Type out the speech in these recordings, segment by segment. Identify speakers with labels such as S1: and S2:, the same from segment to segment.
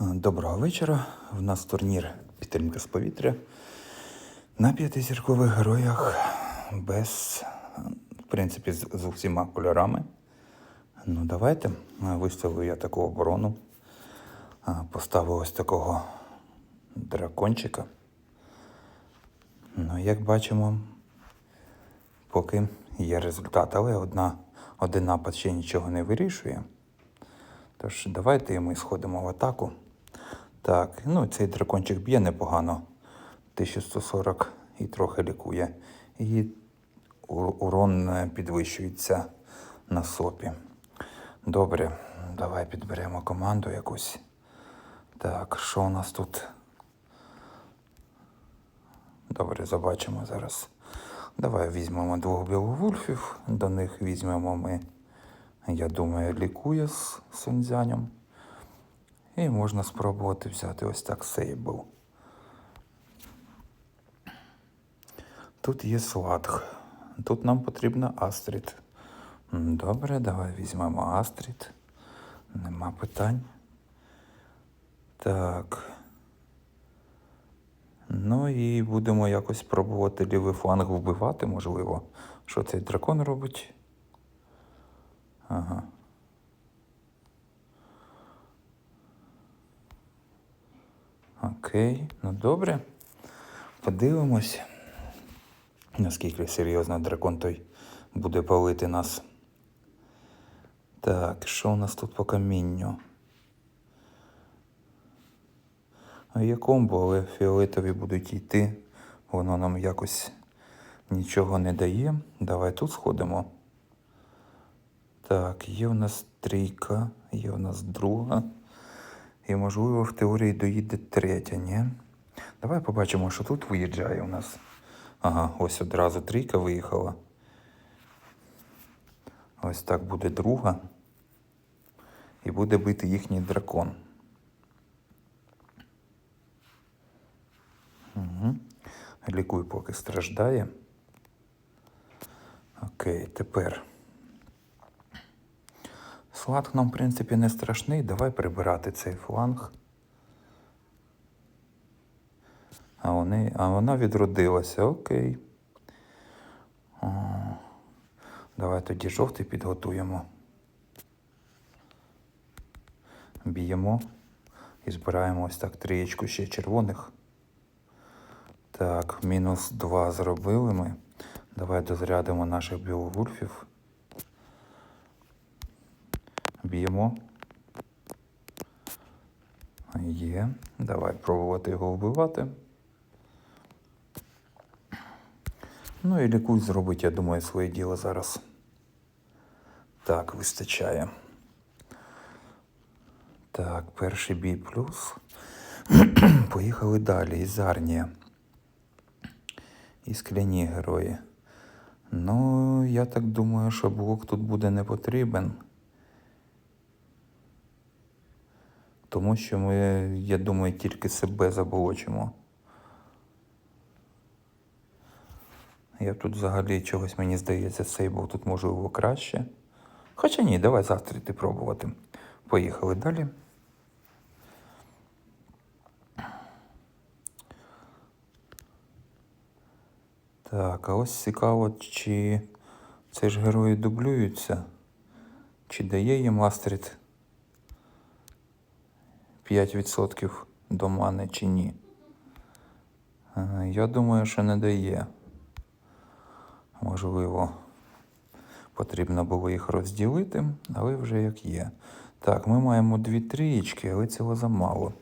S1: Доброго вечора. В нас турнір підтримка з повітря на п'ятизіркових героях без, в принципі, з, з усіма кольорами. Ну, давайте. Виставив я таку оборону. Поставив ось такого дракончика. Ну, як бачимо, поки є результат, але одна, один напад ще нічого не вирішує. Тож давайте ми сходимо в атаку. Так, ну цей дракончик б'є непогано. 1140 і трохи лікує. І урон е, підвищується на сопі. Добре, давай підберемо команду якусь. Так, що у нас тут? Добре, забачимо зараз. Давай візьмемо двох біловульфів, до них візьмемо ми, я думаю, лікує з сунцзянем. І можна спробувати взяти ось так сейбл. Тут є сладх. Тут нам потрібна Астрід. Добре, давай візьмемо Астрід. Нема питань. Так. Ну і будемо якось пробувати лівий фланг вбивати, можливо. Що цей дракон робить? Ага. Окей, ну добре. Подивимось, наскільки серйозно дракон той буде палити нас. Так, що у нас тут по камінню? А є комбо, але фіолетові будуть йти. Воно нам якось нічого не дає. Давай тут сходимо. Так, є у нас трійка, є у нас друга. І, можливо, в теорії доїде третя, ні? Давай побачимо, що тут виїжджає у нас. Ага, ось одразу трійка виїхала. Ось так буде друга. І буде бити їхній дракон. Угу. Лікуй, поки страждає. Окей, тепер. Фланг нам, в принципі, не страшний. Давай прибирати цей фланг. А, вони, а вона відродилася, окей. О, давай тоді жовтий підготуємо. Б'ємо і збираємо ось так трієчку ще червоних. Так, мінус 2 зробили ми. Давай дозрядимо наших біовульфів. Б'ємо. Є. Давай пробувати його вбивати. Ну і лікуй зробить, я думаю, своє діло зараз. Так, вистачає. Так, перший бій плюс. Поїхали далі. Ізарнія. І скляні герої. Ну, я так думаю, що блок тут буде не потрібен. Тому що ми, я думаю, тільки себе заблочимо. Я тут взагалі чогось мені здається, цей був тут можливо краще. Хоча ні, давай застріти пробувати. Поїхали далі. Так, а ось цікаво, чи це ж герої дублюються, чи дає їм Астрід 5% до мани чи ні. Е, Я думаю, що не дає. Можливо, потрібно було їх розділити, але вже як є. Так, ми маємо дві трієчки, але цього замало.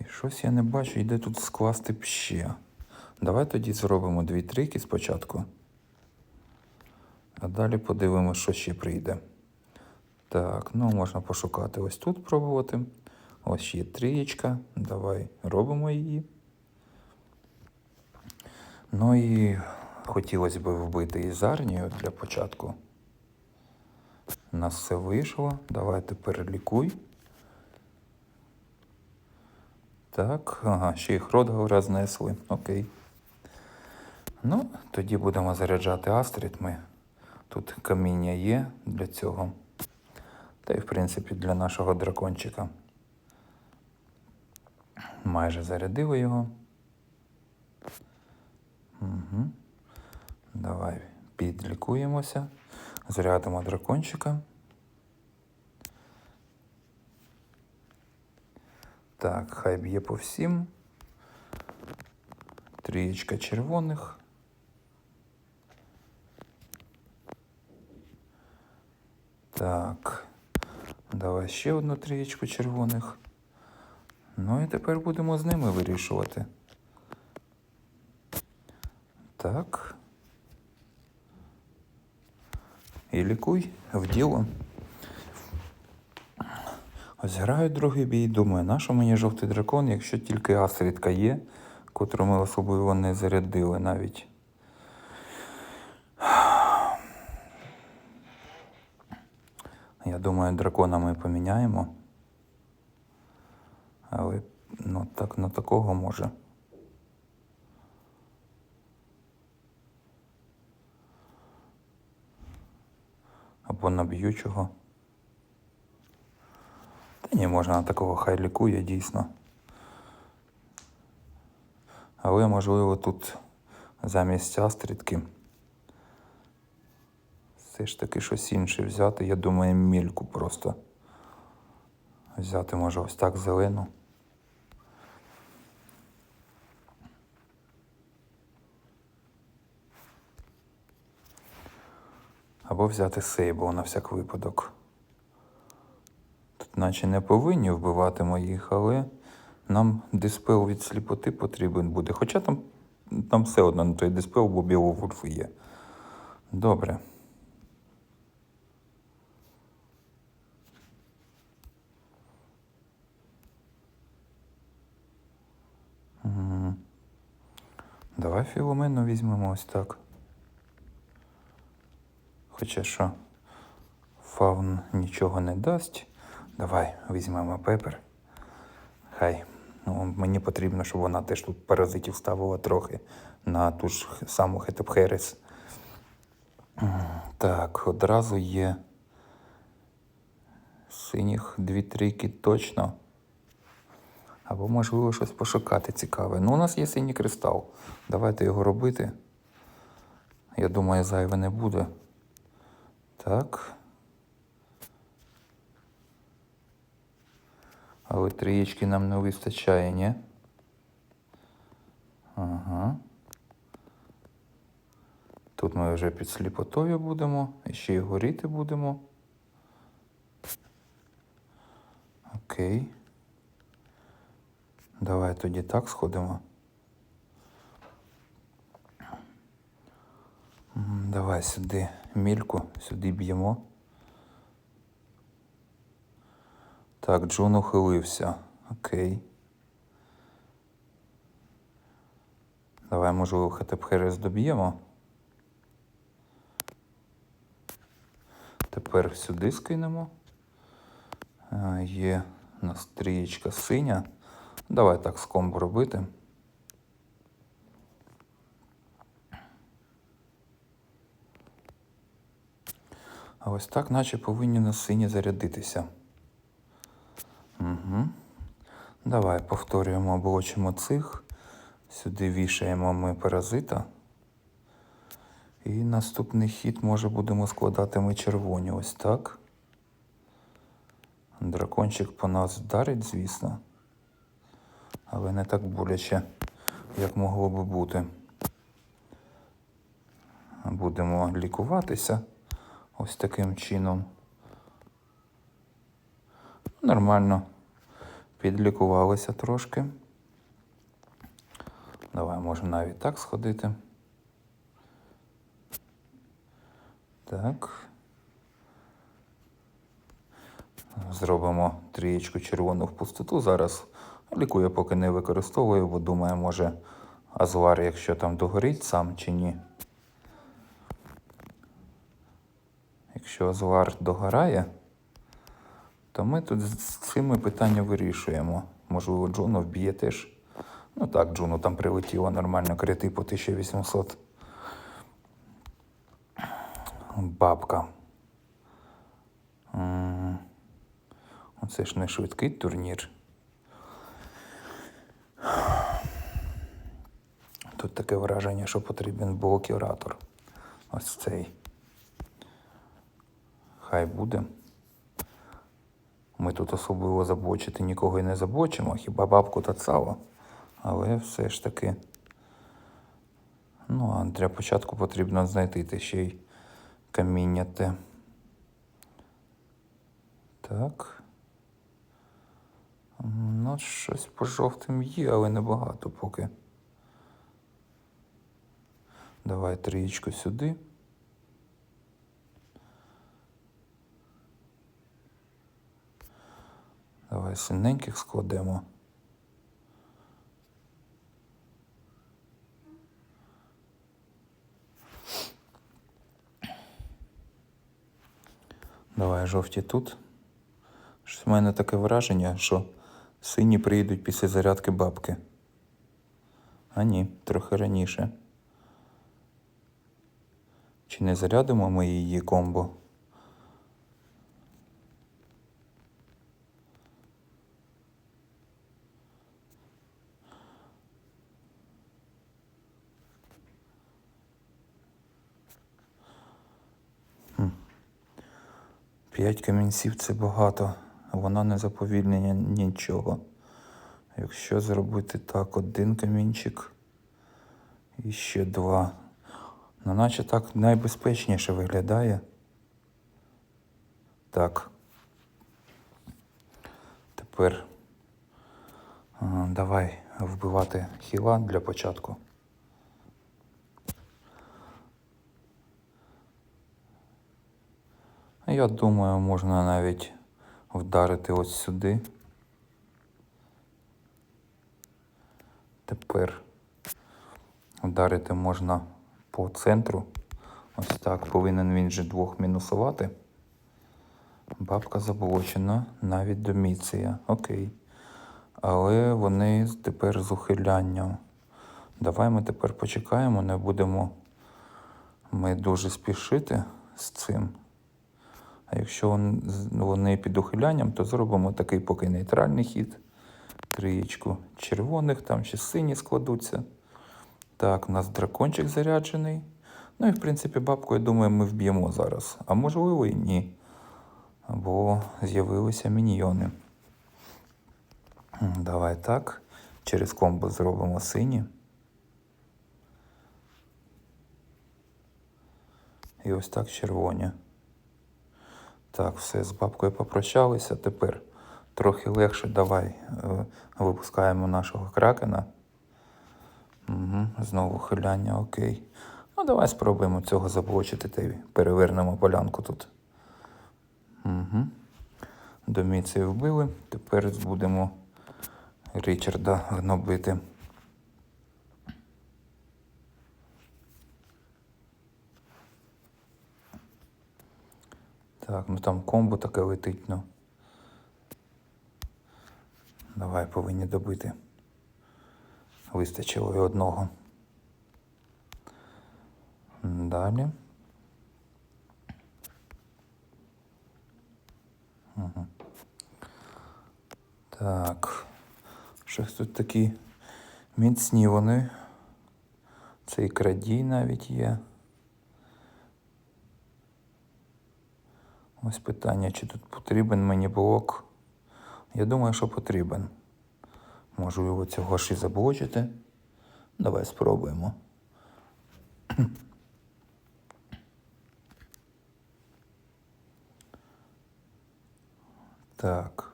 S1: І щось я не бачу, йде тут скласти б ще. Давай тоді зробимо дві трійки спочатку. А далі подивимося, що ще прийде. Так, ну можна пошукати ось тут пробувати. Ось є трієчка. Давай робимо її. Ну і хотілося б вбити Ізарнію для початку. У нас все вийшло. Давай тепер лікуй. Так, ага, ще й Хродгаура знесли. Окей. Ну, тоді будемо заряджати Астрід. Тут каміння є для цього. Та й, в принципі, для нашого дракончика. Майже зарядили його. Угу. Давай підлікуємося. Зарядимо дракончика. Так, хай б'є по всім. Трієчка червоних. Так. Давай ще одну трієчку червоних. Ну і тепер будемо з ними вирішувати. Так. І лікуй в діло. Ось граю другий бій, думаю, на що мені жовтий дракон, якщо тільки Астрідка є, котру ми особливо не зарядили навіть. Я думаю, дракона ми поміняємо. Але ну так на такого може. Або на б'ючого. Та ні, можна на такого хай лікує дійсно. Але можливо тут замість астрідки все ж таки щось інше взяти. Я думаю, мільку просто. Взяти може ось так зелену. Або взяти сейбл на всяк випадок. Тут наче не повинні вбивати моїх, але нам диспел від сліпоти потрібен буде. Хоча там, там все одно на той диспел, бо Біовульф є. Добре. Давай філомену візьмемо ось так. Хоча що, фаун нічого не дасть. Давай візьмемо пепер. Хай. Ну, мені потрібно, щоб вона теж тут паразитів ставила трохи на ту ж саму Хетепхерес. Так, одразу є синіх дві трійки точно. Або можливо щось пошукати цікаве. Ну, у нас є синій кристал. Давайте його робити. Я думаю, зайве не буде. Так. Але трієчки нам не вистачає, ні? Ага. Тут ми вже під сліпотою будемо, і ще й горіти будемо. Окей. Давай тоді так сходимо. Давай сюди мільку, сюди б'ємо. Так, Джон ухилився. Окей. Давай, можливо, Хетепхерес доб'ємо. Тепер сюди скинемо. Є у нас трієчка синя. Давай так з комбо робити. Ось так, наче повинні на сині зарядитися. Угу. Давай повторюємо, блочимо цих. Сюди вішаємо ми паразита. І наступний хід, може, будемо складати ми червоні. Ось так. Дракончик по нас вдарить, звісно. Але не так боляче, як могло би бути. Будемо лікуватися ось таким чином. Нормально. Підлікувалися трошки. Давай можемо навіть так сходити. Так. Зробимо трієчку червону в пустоту. Зараз лікую, поки не використовую, бо думаю, може Азвар, якщо там догорить сам чи ні. Якщо Азвар догорає, то ми тут з цими питання вирішуємо. Можливо, Джуно вб'є теж. Ну так, Джуну там прилетіло нормально крити по 1800. Бабка. Оце ж не швидкий турнір. Тут таке враження, що потрібен блокіратор. Ось цей. Хай буде. Ми тут особливо заблочити нікого і не заблочимо, хіба бабку та цало. Але все ж таки. Ну, а для початку потрібно знайти те ще й каміння те. Так. Ну, щось по жовтим є, але небагато поки. Давай трієчку сюди. Давай синеньких складемо. Давай жовті тут. Щось в мене таке враження, що сині приїдуть після зарядки бабки. А ні, трохи раніше. Чи не зарядимо ми її комбо? П'ять камінців це багато, а вона не заповільнення нічого. Якщо зробити так, один камінчик і ще два. Ну, наче так найбезпечніше виглядає. Так. Тепер давай вбивати хіла для початку. Я думаю, можна навіть вдарити ось сюди. Тепер вдарити можна по центру. Ось так повинен він же двох мінусувати. Бабка заблочена, навіть доміція. Окей. Але вони тепер з ухилянням. Давай ми тепер почекаємо, не будемо ми дуже спішити з цим. А якщо вони під ухилянням, то зробимо такий поки нейтральний хід. Трієчку червоних, там ще сині складуться. Так, у нас дракончик заряджений. Ну і в принципі бабку, я думаю, ми вб'ємо зараз. А можливо і ні. Бо з'явилися міньйони. Давай так. Через комбо зробимо сині. І ось так червоні. Так, все, з бабкою попрощалися. Тепер трохи легше. Давай е, випускаємо нашого кракена. Угу, знову хиляння, окей. Ну, давай спробуємо цього заблочити та перевернемо полянку тут. Угу. Доміці вбили. Тепер будемо Річарда гнобити. Так, ну там комбо таке летить, ну. Давай повинні добити. Вистачило і одного. Далі. Угу. Так. Щось тут такі міцні вони. Цей крадій навіть є. Ось питання, чи тут потрібен мені блок. Я думаю, що потрібен. Можливо, цього ж і заблочити. Давай спробуємо. Так.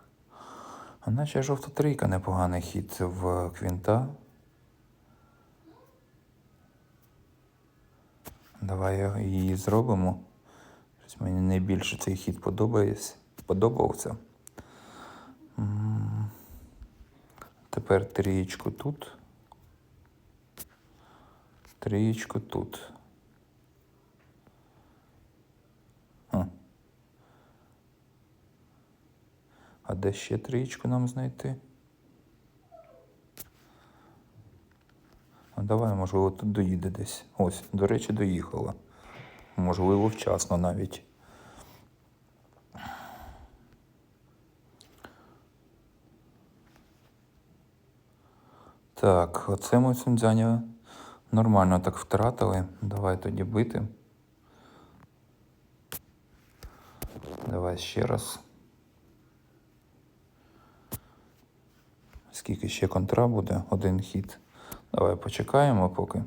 S1: А наче жовта трійка непоганий хід в квінта. Давай її зробимо. Щось мені найбільше цей хід подобається. Подобався. Тепер трієчку тут. Трієчку тут. А де ще трієчку нам знайти? А давай, можливо, тут доїде десь. Ось, до речі, доїхала. Можливо, вчасно навіть. Так, оце ми Сунцзяня нормально так втратили. Давай тоді бити. Давай ще раз. Скільки ще контра буде? Один хід. Давай почекаємо поки.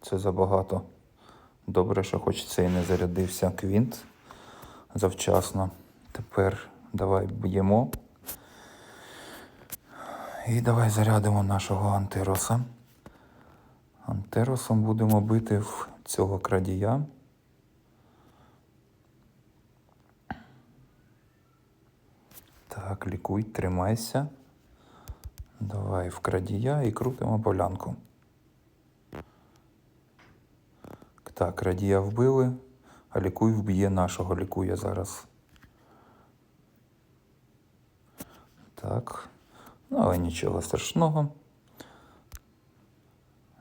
S1: Це забагато. Добре, що хоч цей не зарядився квінт завчасно. Тепер давай б'ємо. І давай зарядимо нашого антироса. Антиросом будемо бити в цього крадія. Так, лікуй, тримайся. Давай в крадія і крутимо полянку. Так, крадія вбили, а лікуй вб'є нашого лікуя зараз. Так. Ну, але нічого страшного.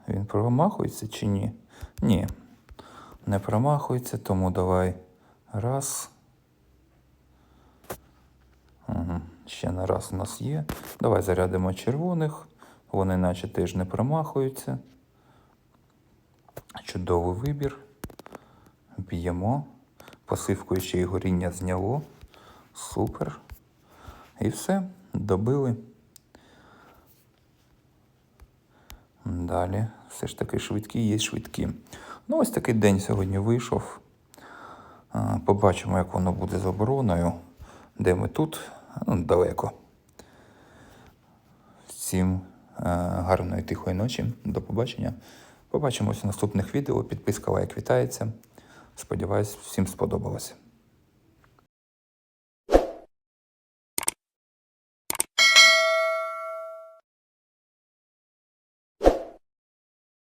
S1: Він промахується чи ні? Ні. Не промахується, тому давай раз. Угу. Ще на раз у нас є. Давай зарядимо червоних. Вони наче теж не промахуються. Чудовий вибір. Б'ємо. Посивкою ще й горіння зняло. Супер. І все. Добили. Далі. Все ж таки швидкі є швидкі. Ну, ось такий день сьогодні вийшов. Побачимо, як воно буде з обороною. Де ми тут? Ну, далеко. Всім е, гарної тихої ночі. До побачення. Побачимось в наступних відео. Підписка лайк вітається. Сподіваюсь, всім сподобалося.